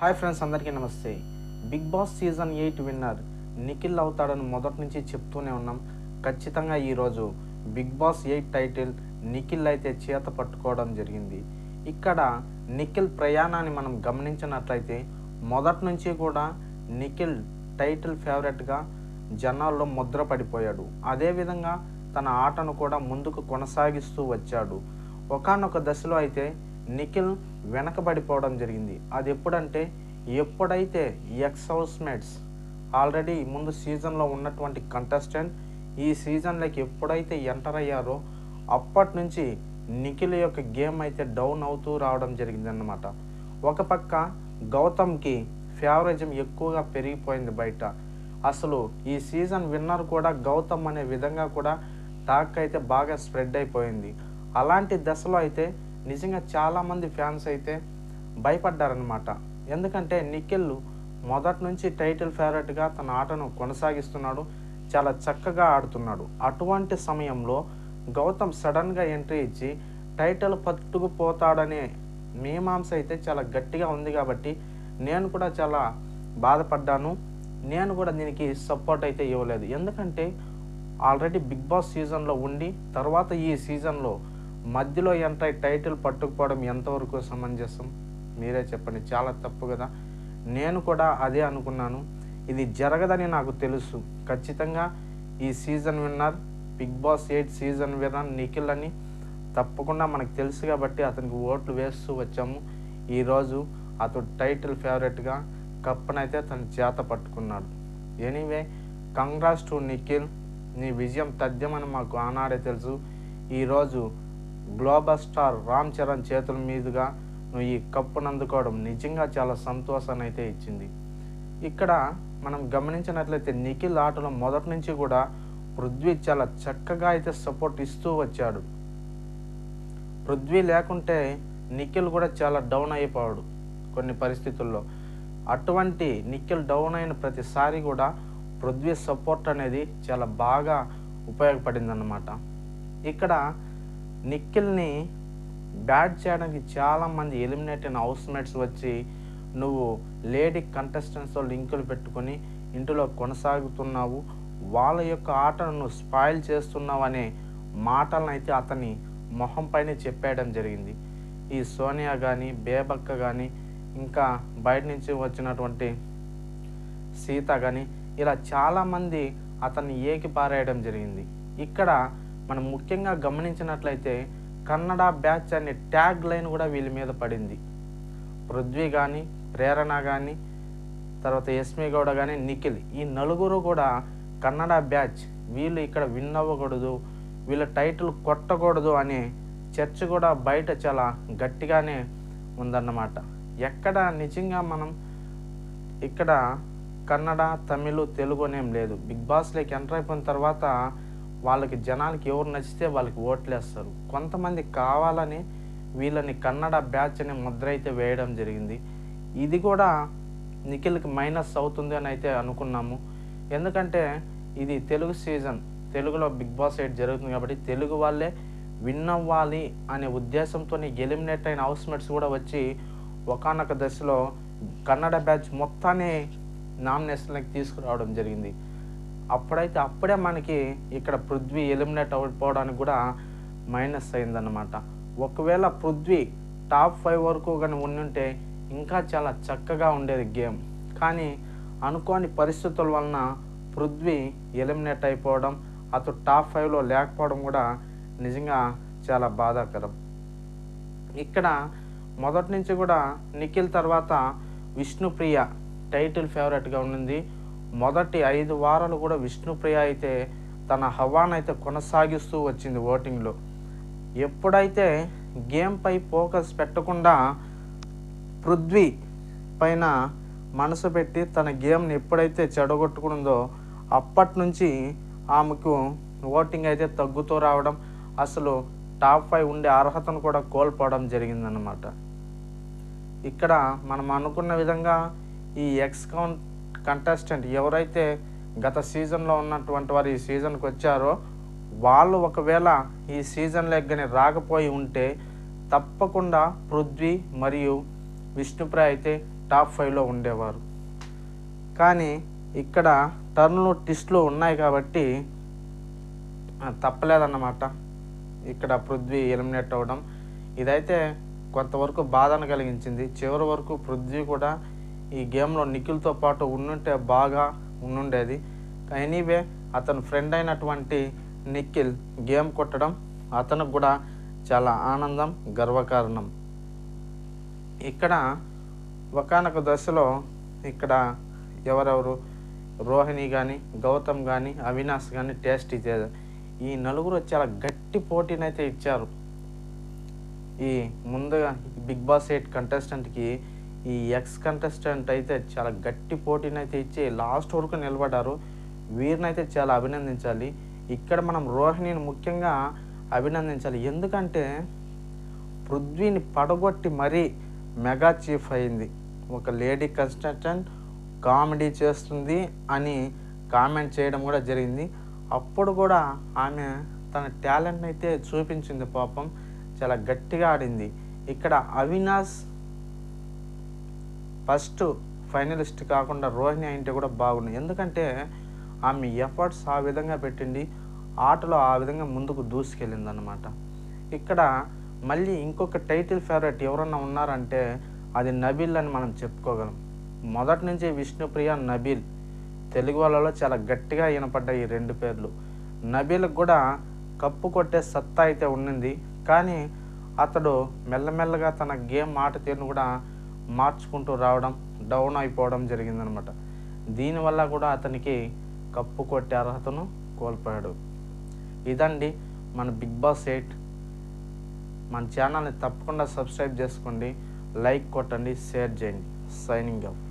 Hi friends అందరికీ నమస్తే. Big Boss season eight winner Nikhil అవుతాడని మొదటి నుంచి చెప్తూనే ఉన్నాం. ఖచ్చితంగా ఈరోజు Big Boss eight title Nikhil అయితే చేత పట్టుకోవడం జరిగింది. ఇక్కడ నిఖిల్ ప్రయాణాన్ని మనం గమనించినట్లయితే మొదటి నుంచి కూడా నిఖిల్ టైటిల్ ఫేవరెట్గా జనాల్లో ముద్ర పడిపోయాడు. అదేవిధంగా తన ఆటను కూడా ముందుకు కొనసాగిస్తూ వచ్చాడు. ఒకానొక దశలో అయితే నిఖిల్ వెనకబడిపోవడం జరిగింది. అది ఎప్పుడంటే ఎప్పుడైతే ఎక్స్ హౌస్ మేట్స్ ఆల్రెడీ ముందు సీజన్లో ఉన్నటువంటి కంటెస్టెంట్ ఈ సీజన్లోకి ఎప్పుడైతే ఎంటర్ అయ్యారో అప్పటి నుంచి నిఖిల్ యొక్క గేమ్ అయితే డౌన్ అవుతూ రావడం జరిగింది అన్నమాట ఒక పక్క గౌతమ్కి ఫేవరేజం ఎక్కువగా పెరిగిపోయింది బయట. అసలు ఈ సీజన్ విన్నర్ కూడా గౌతమ్ అనే విధంగా కూడా టాక్ అయితే బాగా స్ప్రెడ్ అయిపోయింది. అలాంటి దశలో అయితే నిజంగా చాలామంది ఫ్యాన్స్ అయితే భయపడ్డారనమాట ఎందుకంటే నిఖిల్ మొదటి నుంచి టైటిల్ ఫేవరెట్గా తన ఆటను కొనసాగిస్తున్నాడు చాలా చక్కగా ఆడుతున్నాడు. అటువంటి సమయంలో గౌతమ్ సడన్గా ఎంట్రీ ఇచ్చి టైటిల్ పట్టుకుపోతాడనే మీమాంస అయితే చాలా గట్టిగా ఉంది కాబట్టి నేను కూడా చాలా బాధపడ్డాను. నేను కూడా దీనికి సపోర్ట్ అయితే ఇవ్వలేదు. ఎందుకంటే ఆల్రెడీ బిగ్ బాస్ సీజన్లో ఉండి తర్వాత ఈ సీజన్లో మధ్యలో ఎంత టైటిల్ పట్టుకుపోవడం ఎంతవరకు సమంజసం? మీరే చెప్పండి. చాలా తప్పు కదా. నేను కూడా అదే అనుకున్నాను. ఇది జరగదని నాకు తెలుసు. ఖచ్చితంగా ఈ season winner Big Boss eight season winner Nikhil అని తప్పకుండా మనకు తెలుసు కాబట్టి అతనికి ఓట్లు వేస్తూ వచ్చాము. ఈరోజు అతడు టైటిల్ ఫేవరెట్గా కప్పునైతే తన చేత పట్టుకున్నాడు. Anyway congrats to Nikhil. నీ విజయం తథ్యమని మాకు ఆనాడే తెలుసు. ఈరోజు గ్లోబల్ స్టార్ రామ్ చరణ్ చేతుల మీదుగా నువ్వు ఈ కప్పును అందుకోవడం నిజంగా చాలా సంతోషాన్ని అయితే ఇచ్చింది. ఇక్కడ మనం గమనించినట్లయితే నిఖిల్ ఆటలో మొదటి నుంచి కూడా పృథ్వీ చాలా చక్కగా అయితే సపోర్ట్ ఇస్తూ వచ్చాడు. పృథ్వీ లేకుంటే నిఖిల్ కూడా చాలా డౌన్ అయిపోయాడు కొన్ని పరిస్థితుల్లో. అటువంటి నిఖిల్ డౌన్ అయిన ప్రతిసారి కూడా పృథ్వీ సపోర్ట్ అనేది చాలా బాగా ఉపయోగపడింది అన్నమాట ఇక్కడ నిఖిల్ని బ్యాట్ చేయడానికి చాలామంది ఎలిమినేట్ అయిన హౌస్మేట్స్ వచ్చి నువ్వు లేడీ కంటెస్టెంట్స్తో లింకులు పెట్టుకొని ఇంటిలో కొనసాగుతున్నావు. వాళ్ళ యొక్క ఆటను నువ్వు స్పాయిల్ చేస్తున్నావు అనే మాటలను అయితే అతని మొహం పైన చెప్పేయడం జరిగింది. ఈ సోనియా కానీ బేబక్క కానీ ఇంకా బయట నుంచి వచ్చినటువంటి సీత కానీ ఇలా చాలామంది అతన్ని ఏకి పారేయడం జరిగింది. ఇక్కడ మనం ముఖ్యంగా గమనించినట్లయితే కన్నడ బ్యాచ్ అనే ట్యాగ్ లైన్ కూడా వీళ్ళ మీద పడింది. పృథ్వీ కానీ ప్రేరణ కానీ తర్వాత ఎస్మి గౌడ కానీ నిఖిల్ ఈ నలుగురు కూడా కన్నడ బ్యాచ్ వీళ్ళు ఇక్కడ విన్ అవ్వకూడదు వీళ్ళ టైటిల్ కొట్టకూడదు అనే చర్చ కూడా బయట చాలా గట్టిగానే ఉందన్నమాట. ఎక్కడ నిజంగా మనం ఇక్కడ కన్నడ తమిళ్ తెలుగు అనేం లేదు. బిగ్ బాస్లోకి ఎంటర్ అయిపోయిన తర్వాత వాళ్ళకి జనాలకి ఎవరు నచ్చితే వాళ్ళకి ఓట్లేస్తారు. కొంతమంది కావాలని వీళ్ళని కన్నడ బ్యాచ్ అనే ముద్ర అయితే వేయడం జరిగింది. ఇది కూడా నిఖిల్కి మైనస్ అవుతుంది అని అయితే అనుకున్నాము. ఎందుకంటే ఇది తెలుగు సీజన్ తెలుగులో బిగ్ బాస్ ఎయిట్ జరుగుతుంది కాబట్టి తెలుగు వాళ్ళే విన్ అవ్వాలి అనే ఉద్దేశంతో ఎలిమినేట్ అయిన హౌస్మేట్స్ కూడా వచ్చి ఒకనొక దశలో కన్నడ బ్యాచ్ మొత్తాన్ని నామినేషన్లకి తీసుకురావడం జరిగింది. అప్పుడైతే అప్పుడే మనకి ఇక్కడ పృథ్వీ ఎలిమినేట్ అయిపోవడానికి కూడా మైనస్ అయిందన్నమాట. ఒకవేళ పృథ్వీ టాప్ ఫైవ్ వరకు కానీ ఉండుంటే ఇంకా చాలా చక్కగా ఉండేది గేమ్. కానీ అనుకోని పరిస్థితుల వలన పృథ్వీ ఎలిమినేట్ అయిపోవడం అతడు టాప్ ఫైవ్లో లేకపోవడం కూడా నిజంగా చాలా బాధాకరం. ఇక్కడ మొదటి నుంచి కూడా నిఖిల్ తర్వాత విష్ణుప్రియ టైటిల్ ఫేవరెట్గా ఉండింది. మొదటి ఐదు వారాలు కూడా విష్ణుప్రియ అయితే తన హవానైతే అయితే కొనసాగిస్తూ వచ్చింది ఓటింగ్లో. ఎప్పుడైతే గేమ్పై ఫోకస్ పెట్టకుండా పృథ్వీ పైన మనసు పెట్టి తన గేమ్ని ఎప్పుడైతే చెడగొట్టుకుందో అప్పటి నుంచి ఆమెకు ఓటింగ్ అయితే తగ్గుతూ రావడం అసలు టాప్ ఫైవ్ ఉండే అర్హతను కూడా కోల్పోవడం జరిగిందన్నమాట. ఇక్కడ మనం అనుకున్న విధంగా ఈ ఎక్స్ కౌంట్ కంటెస్టెంట్ ఎవరైతే గత సీజన్లో ఉన్నటువంటి వారు ఈ సీజన్కి వచ్చారో వాళ్ళు ఒకవేళ ఈ సీజన్ లెగ్గని రాకపోయి ఉంటే తప్పకుండా పృథ్వీ మరియు విష్ణుప్రాయ్ అయితే టాప్ ఫైవ్లో ఉండేవారు. కానీ ఇక్కడ టర్న్లు టిస్ట్లు ఉన్నాయి కాబట్టి తప్పలేదన్నమాట. ఇక్కడ పృథ్వీ ఎలిమినేట్ అవ్వడం. ఇదైతే కొంతవరకు బాధను కలిగించింది. చివరి వరకు పృథ్వీ కూడా ఈ గేమ్లో నిఖిల్తో పాటు ఉండుంటే బాగా ఉండుండేది. ఎనీవే అతని ఫ్రెండ్ అయినటువంటి నిఖిల్ గేమ్ కొట్టడం అతనికి కూడా చాలా ఆనందం గర్వకారణం. ఇక్కడ ఒకనొక దశలో ఇక్కడ ఎవరెవరు? రోహిణి కానీ గౌతమ్ కానీ అవినాష్ కానీ టేస్ట్ ఇచ్చేది. ఈ నలుగురు చాలా గట్టి పోటీనైతే ఇచ్చారు. ఈ ముందుగా బిగ్ బాస్ ఎయిట్ కంటెస్టెంట్కి ఈ ఎక్స్ కంటెస్టెంట్ అయితే చాలా గట్టి పోటీనైతే ఇచ్చి లాస్ట్ వరకు నిలబడ్డారు. వీరినైతే చాలా అభినందించాలి. ఇక్కడ మనం రోహిణిని ముఖ్యంగా అభినందించాలి. ఎందుకంటే పృథ్వీని పడగొట్టి మరీ మెగా చీఫ్ అయింది. ఒక లేడీ కంటెస్టెంట్ కామెడీ చేస్తుంది అని కామెంట్ చేయడం కూడా జరిగింది. అప్పుడు కూడా ఆమె తన టాలెంట్ అయితే చూపించింది పాపం. చాలా గట్టిగా ఆడింది. ఇక్కడ అవినాష్ ఫస్ట్ ఫైనలిస్ట్ కాకుండా రోహిణి అయింటే కూడా బాగుంది ఎందుకంటే ఆమె ఎఫర్ట్స్ ఆ విధంగా పెట్టింది ఆటలో ఆ విధంగా ముందుకు దూసుకెళ్ళింది అనమాట ఇక్కడ మళ్ళీ ఇంకొక టైటిల్ ఫేవరెట్ ఎవరన్నా ఉన్నారంటే అది నబీల్ అని మనం చెప్పుకోగలం. మొదటి నుంచి విష్ణుప్రియ నబీల్. తెలుగు వాళ్ళలో చాలా గట్టిగా వినపడ్డాయి ఈ రెండు పేర్లు. నబీలకు కూడా కప్పు కొట్టే సత్తా అయితే ఉండింది. కానీ అతడు మెల్లమెల్లగా తన గేమ్ ఆట తీరును కూడా మార్చుకుంటూ రావడం డౌన్ అయిపోవడం జరిగిందనమాట. దీనివల్ల కూడా అతనికి కప్పు కొట్టే అర్హతను కోల్పోయాడు. ఇదండి మన బిగ్ బాస్ ఎయిట్. మన ఛానల్ని తప్పకుండా సబ్స్క్రైబ్ చేసుకోండి లైక్ కొట్టండి షేర్ చేయండి. Signing off.